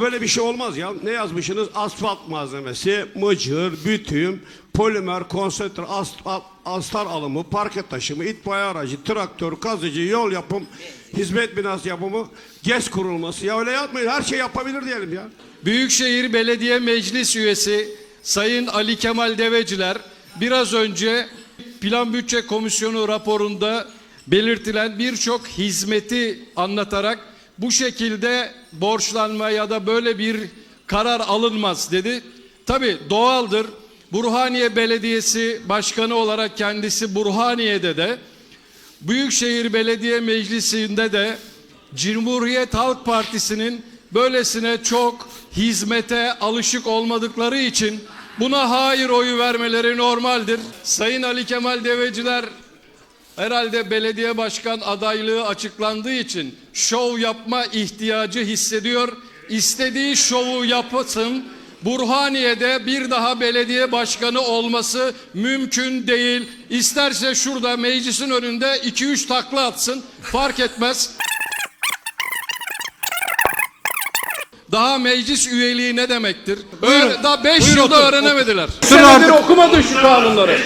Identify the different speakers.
Speaker 1: Böyle bir şey olmaz ya. Ne yazmışsınız? Asfalt malzemesi, mıcır, bütüm, polimer, konsantre, asfalt, astar alımı, parke taşımı, itfaiye aracı, traktör, kazıcı, yol yapım, hizmet binası yapımı, GES kurulması. Ya öyle yapmayın. Her şey yapabilir diyelim ya.
Speaker 2: Büyükşehir Belediye Meclis Üyesi Sayın Ali Kemal Deveciler biraz önce Plan Bütçe Komisyonu raporunda belirtilen birçok hizmeti anlatarak bu şekilde borçlanma ya da böyle bir karar alınmaz dedi. Tabi doğaldır. Burhaniye Belediyesi Başkanı olarak kendisi Burhaniye'de de Büyükşehir Belediye Meclisi'nde de Cumhuriyet Halk Partisi'nin böylesine çok hizmete alışık olmadıkları için buna hayır oyu vermeleri normaldir. Sayın Ali Kemal Deveciler herhalde belediye başkan adaylığı açıklandığı için şov yapma ihtiyacı hissediyor. İstediği şovu yapsın. Burhaniye'de bir daha belediye başkanı olması mümkün değil. İsterse şurada meclisin önünde 2-3 takla atsın fark etmez. Daha meclis üyeliği ne demektir? Öğre- daha 5 yılda öğrenemediler. Senedir okumadın şu kanunları.